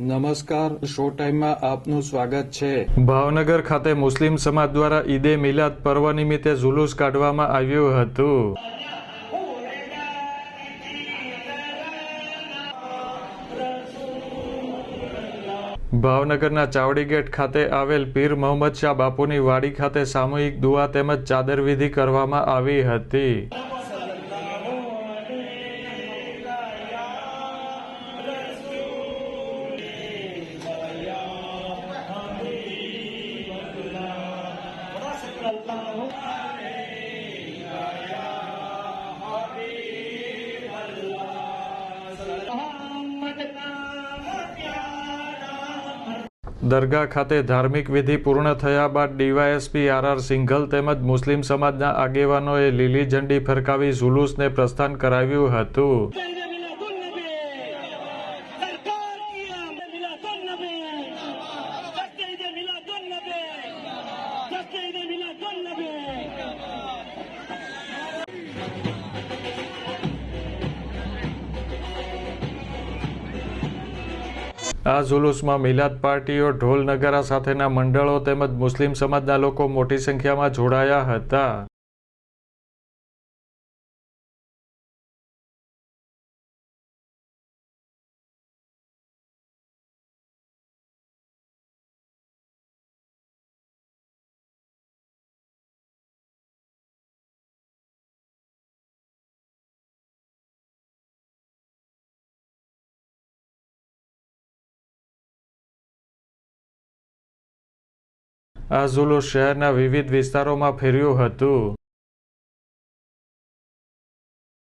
નમસ્કાર શો ટાઈમમાં આપનું સ્વાગત છે. ભાવનગર ખાતે મુસ્લિમ સમાજ દ્વારા ઈદે મિલાદ પર્વ નિમિત્તે જુલુસ કાઢવામાં આવ્યું હતું. ભાવનગરના ચાવડી ગેટ ખાતે આવેલ પીર મોહમ્મદ શાહ બાપુની વાડી ખાતે સામૂહિક દુઆ તેમજ ચાદર વિધિ કરવામાં આવી હતી. દરગાહ ખાતે ધાર્મિક વિધિ પૂર્ણ થયા બાદ ડીવાયએસપી આર આર સિંઘલ તેમજ મુસ્લિમ સમાજના આગેવાનોએ લીલી ઝંડી ફરકાવી જુલુસને પ્રસ્થાન કરાવ્યું હતું. આ જુલુસમાં મિલાદ પાર્ટીઓ ઢોલ નગારા સાથેના મંડળો તેમજ મુસ્લિમ સમાજના લોકો મોટી સંખ્યામાં જોડાયા હતા. આ જુલુસ શહેરના વિવિધ વિસ્તારોમાં ફેર્યું હતું.